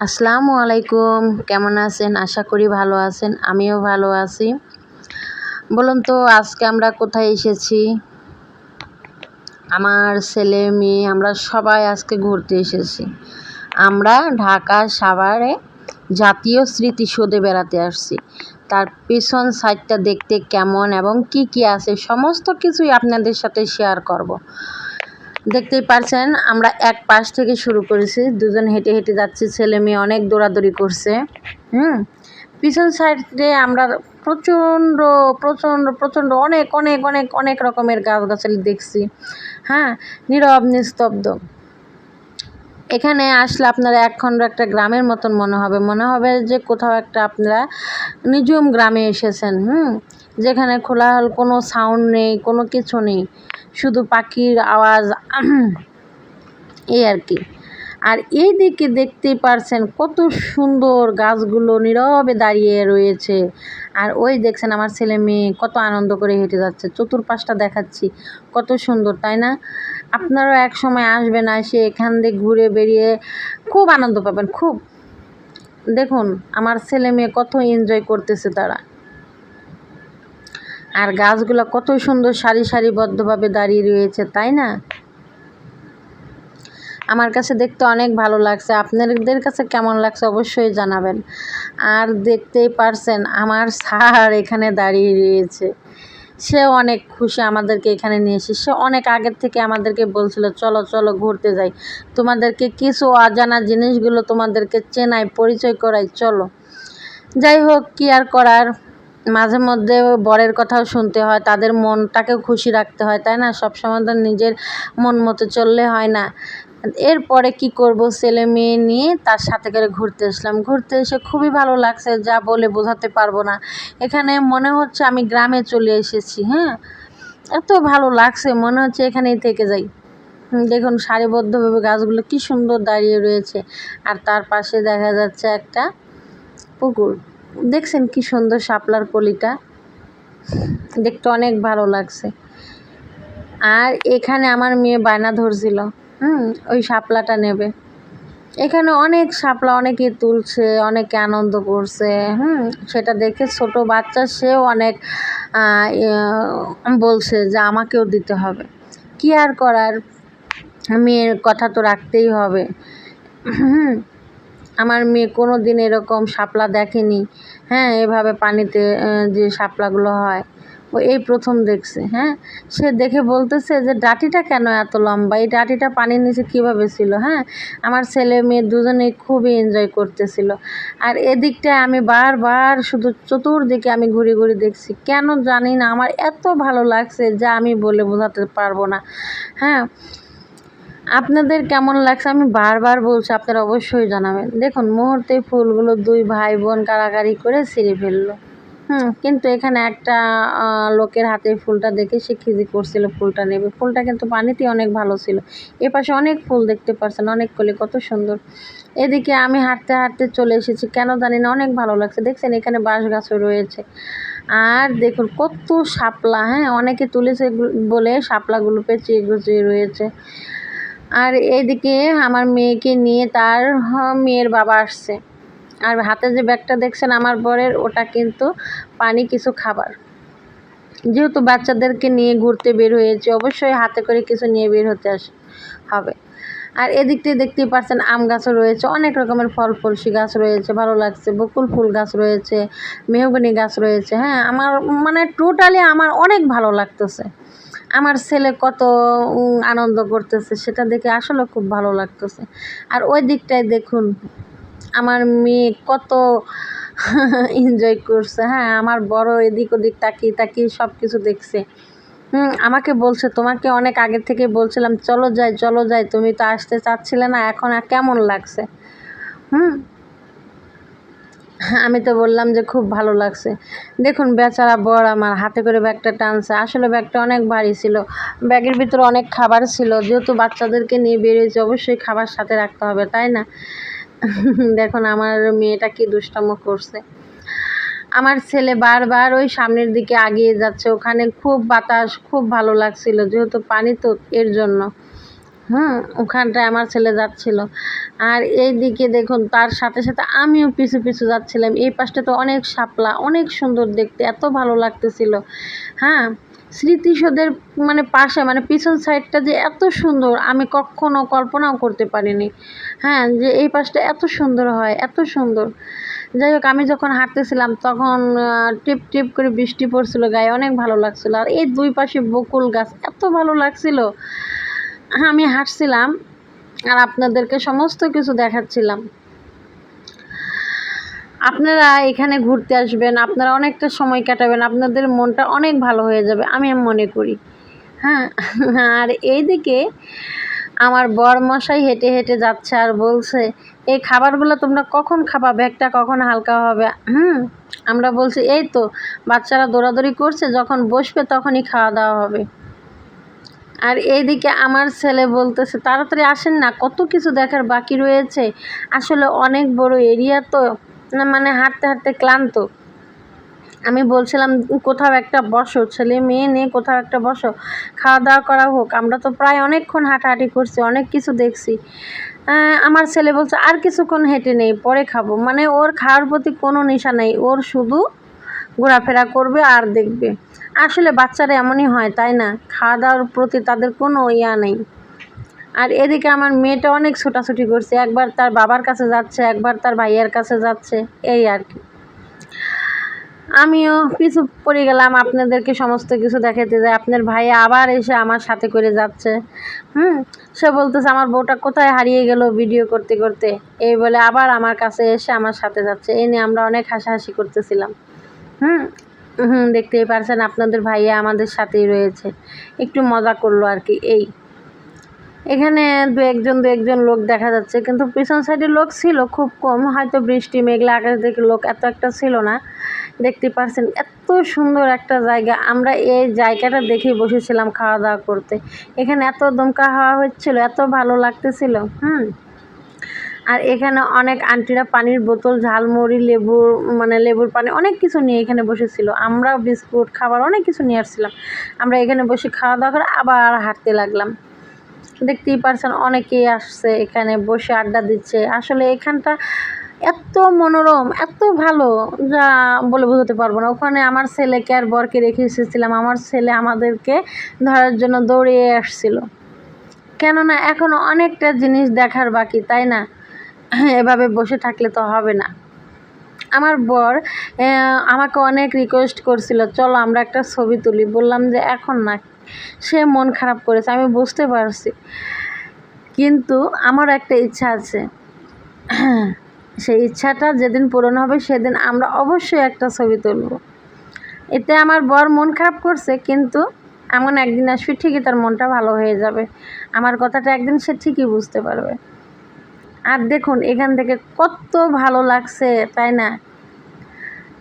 আসসালামু আলাইকুম। কেমন আছেন? আশা করি ভালো আছেন। আমিও ভালো আছি। বলুন তো, আজকে আমরা কোথায় এসেছি? আমার ছেলে, মেয়ে, আমরা সবাই আজকে ঘুরতে এসেছি। আমরা ঢাকা সাভারে জাতীয় স্মৃতিসৌধে বেড়াতে আসছি। তার পেছন সাইডটা দেখতে কেমন এবং কি কি আছে? সমস্ত কিছুই আপনাদের সাথে শেয়ার করব। দেখতেই পারছেন, আমরা এক পাশ থেকে শুরু করেছি। দুজন হেঁটে হেঁটে যাচ্ছি, ছেলে মেয়ে অনেক দৌড়াদৌড়ি করছে। হুম? পিছন সাইডে আমরা প্রচণ্ড প্রচণ্ড প্রচণ্ড, অনেক অনেক অনেক অনেক রকমের গাছগাছালি দেখছি। হ্যাঁ? নীরব, নিস্তব্ধ। এখানে আসলে আপনারা একখণ্ড একটা গ্রামের মতন মনে হবে। মনে হবে যে কোথাও একটা আপনারা নিজুম গ্রামে এসেছেন। হুম? যেখানে খোলাহল কোনো সাউন্ড নেই, কোনো কিছু নেই। শুধু পাখির আওয়াজ, এই আর কি। আর এই দিকে দেখতেই পারছেন কত সুন্দর গাছগুলো নীরবে দাঁড়িয়ে রয়েছে। আর ওই দেখছেন আমার ছেলে মেয়ে কত আনন্দ করে হেঁটে যাচ্ছে। চতুর্পাশটা দেখাচ্ছি, কত সুন্দর, তাই না? আপনারাও এক সময় আসবেন, এসে এখান দিয়ে ঘুরে বেরিয়ে খুব আনন্দ পাবেন, খুব। দেখুন, আমার ছেলে মেয়ে কত এনজয় করতেছে তারা। আর গাছগুলো কত সুন্দর সারি সারিবদ্ধভাবে দাঁড়িয়ে রয়েছে, তাই না? আমার কাছে দেখতে অনেক ভালো লাগছে। আপনাদের কাছে কেমন লাগছে অবশ্যই জানাবেন। আর দেখতেই পারছেন, আমার স্যার এখানে দাঁড়িয়ে রয়েছে। সে অনেক খুশি আমাদেরকে এখানে নিয়ে এসে সে অনেক আগের থেকে আমাদেরকে বলছিল, চলো চলো, ঘুরতে যাই। তোমাদেরকে কিছু অজানা জিনিসগুলো তোমাদেরকে চেনাই, পরিচয় করাই, চলো। যাই হোক, কি আর করার? মাঝে মধ্যে বরের কথাও শুনতে হয়, তাদের মনটাকেও খুশি রাখতে হয়, তাই না? সবসময় তো নিজের মন মতো চললে হয় না। এরপরে কি করব? ছেলে মেয়ে নিয়ে তার সাথে করে ঘুরতে আসলাম ঘুরতে এসে খুবই ভালো লাগছে, যা বলে বোঝাতে পারব না। এখানে মনে হচ্ছে আমি গ্রামে চলে এসেছি হ্যাঁ? এত ভালো লাগছে, মনে হচ্ছে এখানেই থেকে যাই। দেখুন, সারিবদ্ধভাবে গাছগুলো কি সুন্দর দাঁড়িয়ে রয়েছে। আর তার পাশে দেখা যাচ্ছে একটা পুকুর। দেখছেন কি সুন্দর শাপলার কলিটা দেখতে অনেক ভালো লাগছে। আর এখানে আমার মেয়ে বায়না ধরছিল। হুম, ওই শাপলাটা নেবে। এখানে অনেক শাপলা, অনেকে তুলছে, অনেকে আনন্দ করছে। হুম, সেটা দেখে ছোট বাচ্চা সেও অনেক বলছে যে আমাকেও দিতে হবে। কি আর করার? মেয়ের কথা তো রাখতেই হবে। হুম আমার মেয়ে কোনো দিন এরকম শাপলা দেখেনি। হ্যাঁ এভাবে পানিতে যে শাপলাগুলো হয়, ও এই প্রথম দেখছে হ্যাঁ? সে দেখে বলতেছে যে, ডাটিটা কেন এত লম্বা? এই ডাটিটা পানির নিচে কীভাবে ছিল? হ্যাঁ আমার ছেলে মেয়ে দুজনেই খুবই এনজয় করতেছিল। আর এদিকটায় আমি বারবার শুধু চতুর্দিকে আমি ঘুরে ঘুরে দেখছি। কেন জানি না, আমার এত ভালো লাগছে যা আমি বলে বোঝাতে পারব না। হ্যাঁ আপনাদের কেমন লাগছে? আমি বারবার বলছি, আপনারা অবশ্যই জানাবেন। দেখুন, মুহূর্তে ফুলগুলো দুই ভাই বোন কাড়াকাড়ি করে ছিঁড়ে ফেলল। হুম, কিন্তু এখানে একটা লোকের হাতে ফুলটা দেখে সে খিজি করছিল ফুলটা নেবে। ফুলটা কিন্তু পানিতে অনেক ভালো ছিল। এ পাশে অনেক ফুল দেখতে পারছেন, অনেক কলি, কত সুন্দর। এদিকে আমি হাঁটতে হাঁটতে চলে এসেছি, কেন জানি না, অনেক ভালো লাগছে। দেখছেন, এখানে বাঁশ গাছও রয়েছে। আর দেখুন, কত শাপলা হ্যাঁ? অনেকে তুলেছে বলে শাপলাগুলো পেঁচিয়ে গুছিয়ে রয়েছে। আর এইদিকে আমার মেয়েকে নিয়ে তার মেয়ের বাবা আসছে। আর হাতে যে ব্যাগটা দেখছেন, আমার বরের, ওটা কিন্তু পানি কিছু খাবার। যেহেতু বাচ্চাদেরকে নিয়ে ঘুরতে বের হয়েছে, অবশ্যই হাতে করে কিছু নিয়ে বের হতে আস, হবে। আর এদিক থেকে দেখতেই পাচ্ছেন আম গাছও রয়েছে, অনেক রকমের ফল, ফলসি গাছ রয়েছে, ভালো লাগছে। বকুল ফুল গাছ রয়েছে, মেহগনি গাছ রয়েছে হ্যাঁ আমার মানে টোটালি আমার অনেক ভালো লাগতেছে। আমার ছেলে কত আনন্দ করতেছে, সেটা দেখে আসলে খুব ভালো লাগতেছে। আর ওই দিকটায় দেখুন, আমার মেয়ে কত এনজয় করছে। হ্যাঁ আমার বড় এদিক ওদিক তাকিয়ে তাকিয়ে সব কিছু দেখছে। হুম, আমাকে বলছে, তোমাকে অনেক আগে থেকে বলছিলাম, চলো যাই চলো যাই, তুমি তো আসতে চাচ্ছিলে না, এখন আর কেমন লাগছে? হুম আমি তো বললাম যে খুব ভালো লাগছে। দেখুন বেচারা বর আমার, হাতে করে ব্যাগটা টানছে। আসলে ব্যাগটা অনেক ভারী ছিল। ব্যাগের ভিতরে অনেক খাবার ছিল। যেহেতু বাচ্চাদেরকে নিয়ে বেরিয়েছে, অবশ্যই খাবার সাথে রাখতে হবে, তাই না? দেখুন আমার মেয়েটা কি দুষ্টামো করছে। আমার ছেলে বারবার ওই সামনের দিকে আগিয়ে যাচ্ছে। ওখানে খুব বাতাস, খুব ভালো লাগছিল, যেহেতু পানি তো এর জন্য। হুম, ওখানটায় আমার ছেলে যাচ্ছিল। আর এই দিকে দেখুন, তার সাথে সাথে আমিও পিছু পিছু যাচ্ছিলাম। এই পাশটা তো অনেক শাপলা, অনেক সুন্দর দেখতে, এত ভালো লাগতেছিল। হ্যাঁ স্মৃতিসৌধের মানে পাশে মানে পিছন সাইডটা যে এত সুন্দর, আমি কখনো কল্পনাও করতে পারিনি। হ্যাঁ যে এই পাশটা এত সুন্দর হয়, এত সুন্দর। যাই হোক, আমি যখন হাঁটতেছিলাম, তখন টিপ টিপ করে বৃষ্টি পড়ছিল, গায়ে অনেক ভালো লাগছিল। আর এই দুই পাশে বকুল গাছ, এত ভালো লাগছিল। আমি হাঁটছিলাম আর আপনাদেরকে সমস্ত কিছু দেখাচ্ছিলাম। আপনারা এখানে ঘুরতে আসবেন, আপনারা অনেকটা সময় কাটাবেন, আপনাদের মনটা অনেক ভালো হয়ে যাবে, আমি মনে করি। হ্যাঁ আর এইদিকে আমার বর মশাই হেঁটে হেঁটে যাচ্ছে আর বলছে, এই খাবারগুলো তোমরা কখন খাবা? ব্যাগটা কখন হালকা হবে? হুম, আমরা বলছি, এই তো, বাচ্চারা দৌড়াদৌড়ি করছে, যখন বসবে তখনই খাওয়া দাওয়া হবে। আর এইদিকে আমার ছেলে বলতেছে, তাড়াতাড়ি আসেন না, কত কিছু দেখার বাকি রয়েছে। আসলে অনেক বড় এরিয়া তো, না মানে হাঁটতে হাঁটতে ক্লান্ত। আমি বলছিলাম, কোথাও একটা বসো, ছেলে মেয়ে নিয়ে কোথাও একটা বসো খাওয়া দাওয়া করা হোক। আমরা তো প্রায় অনেকক্ষণ হাঁটাহাঁটি করছি, অনেক কিছু দেখছি। আমার ছেলে বলছে, আর কিছুক্ষণ হেঁটে নেই, পরে খাব। মানে ওর খাওয়ার প্রতি কোনো নেশা নেই, ওর শুধু ঘোরাফেরা করবে আর দেখবে। আসলে বাচ্চারা এমনই হয়, তাই না? খাওয়া দাওয়ার প্রতি তাদের কোনো ইয়া নেই। আর এদিকে আমার মেয়েটা অনেক ছোটাছুটি করছে। একবার তার বাবার কাছে যাচ্ছে, একবার তার ভাইয়ের কাছে যাচ্ছে, এই আর কি। আমিও পিছু পড়ে গেলাম, আপনাদেরকে সমস্ত কিছু দেখাতে যাই। আপনার ভাই আবার এসে আমার সাথে করে যাচ্ছে। হুম, সে বলতেছে, আমার বউটা কোথায় হারিয়ে গেল ভিডিও করতে করতে? এই বলে আবার আমার কাছে এসে আমার সাথে যাচ্ছে। এ নিয়ে আমরা অনেক হাসাহাসি করতেছিলাম। হুম হুম, দেখতেই পারছেন, আপনাদের ভাইয়া আমাদের সাথেই রয়েছে। একটু মজা করল আর কি, এই। এখানে দু একজন দু একজন লোক দেখা যাচ্ছে, কিন্তু পিছন সাইডে লোক ছিল খুব কম, হয়তো বৃষ্টি, মেঘলা আকাশ দেখে লোক এত একটা ছিল না। দেখতে পারছেন, এত সুন্দর একটা জায়গা। আমরা এই জায়গাটা দেখেই বসেছিলাম খাওয়া দাওয়া করতে। এখানে এত দমকা হাওয়া হচ্ছিল, এত ভালো লাগতেছিল, হুম। আর এখানে অনেক আন্টিরা পানির বোতল, ঝালমুড়ি, লেবুর মানে লেবুর পানি অনেক কিছু নিয়ে এখানে বসেছিল। আমরাও বিস্কুট, খাবার অনেক কিছু নিয়ে আসছিলাম। আমরা এখানে বসে খাওয়া দাওয়া করে আবার হাঁটতে লাগলাম। দেখতেই পারছেন, অনেকেই আসছে এখানে বসে আড্ডা দিচ্ছে। আসলে এখানটা এত মনোরম, এত ভালো, যা বলে বোঝাতে পারব না। ওখানে আমার ছেলেকে আর বরকে রেখে এসেছিলাম। আমার ছেলে আমাদেরকে ধরার জন্য দৌড়িয়ে আসছিল। কেননা এখনও অনেকটা জিনিস দেখার বাকি, তাই না? এভাবে বসে থাকলে তো হবে না। আমার বর আমাকে অনেক রিকোয়েস্ট করছিল, চলো আমরা একটা ছবি তুলি। বললাম যে, এখন না। সে মন খারাপ করেছে, আমি বুঝতে পারছি। কিন্তু আমার একটা ইচ্ছা আছে। সেই ইচ্ছাটা যেদিন পূরণ হবে, সেদিন আমরা অবশ্যই একটা ছবি তুলব। এতে আমার বর মন খারাপ করছে, কিন্তু এমন একদিন আসবে, ঠিকই তার মনটা ভালো হয়ে যাবে। আমার কথাটা একদিন সে ঠিকই বুঝতে পারবে। আর দেখুন, এখান থেকে কত ভালো লাগছে, তাই না?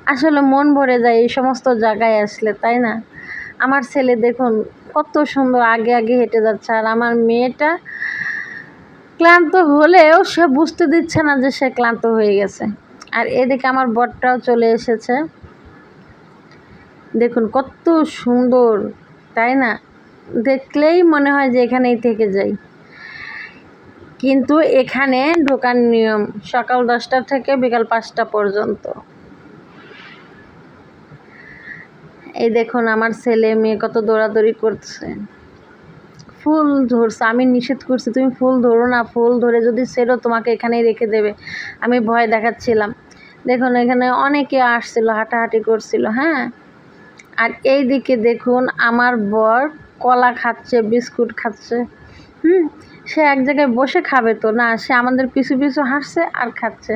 আসলে মন ভরে যায় এই সমস্ত জায়গায় আসলে, তাই না? আমার ছেলে দেখুন, কত সুন্দর আগে আগে হেঁটে যাচ্ছে। আর আমার মেয়েটা ক্লান্ত হলেও সে বুঝতে দিচ্ছে না যে সে ক্লান্ত হয়ে গেছে। আর এদিকে আমার বরটাও চলে এসেছে। দেখুন, কত সুন্দর, তাই না? দেখলেই মনে হয় যে এখানেই থেকে যাই। কিন্তু এখানে ঢোকার নিয়ম সকাল দশটা থেকে বিকাল পাঁচটা পর্যন্ত। এই দেখুন আমার ছেলে, মেয়ে কত দৌড়াদৌড়ি করছে। ফুল ধরছে, আমি নিষেধ করছি, তুমি ফুল ধরো না, ফুল ধরে যদি সেরো তোমাকে এখানেই রেখে দেবে। আমি ভয় দেখাচ্ছিলাম। দেখুন, এখানে অনেকে আসছিল, হাঁটাহাঁটি করছিল হ্যাঁ? আর এই দিকে দেখুন, আমার বর কলা খাচ্ছে, বিস্কুট খাচ্ছে, হুম? সে এক জায়গায় বসে খাবে তো। না, সে আমাদের পিছু পিছু হাসছে আর খাচ্ছে।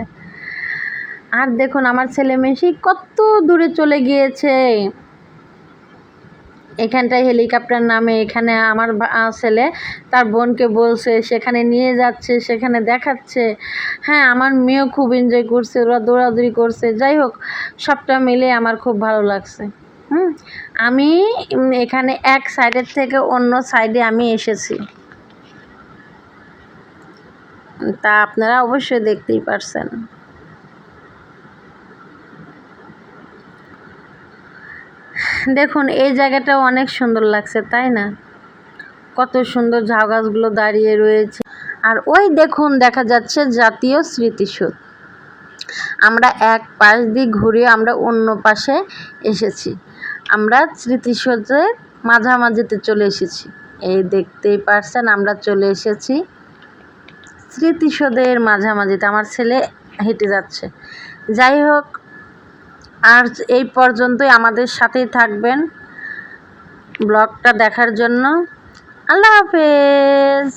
আর দেখুন, আমার ছেলে মেয়ে কত দূরে চলে গিয়েছে। এখানটায় হেলিকপ্টার নামে, এখানে আমার ছেলে তার বোনকে বলছে, সেখানে নিয়ে যাচ্ছে, সেখানে দেখাচ্ছে। হ্যাঁ আমার মেয়েও খুব এনজয় করছে, ওরা দৌড়াদৌড়ি করছে। যাই হোক, সবটা মিলে আমার খুব ভালো লাগছে। হুম, আমি এখানে এক সাইডের থেকে অন্য সাইডে আমি এসেছি। তা আপনারা অবশ্যই দেখতেই পারছেন। দেখুন, এই জায়গাটাও অনেক সুন্দর লাগছে, তাই না? কত সুন্দর ঝাউ গাছগুলো দাঁড়িয়ে রয়েছে। আর ওই দেখুন, দেখা যাচ্ছে জাতীয় স্মৃতিসৌধ আমরা এক পাশ দিয়ে ঘুরে আমরা অন্য পাশে এসেছি। আমরা স্মৃতিসৌধের মাঝামাঝিতে চলে এসেছি। এই দেখতেই পারছেন, আমরা চলে এসেছি স্মৃতিসৌধের মাঝামাঝিতে আমার ছেলে হেঁটে যাচ্ছে। যাই হোক, আর এই পর্যন্তই আমাদের সাথেই থাকবেন ব্লগটা দেখার জন্য। আল্লাহ হাফেজ!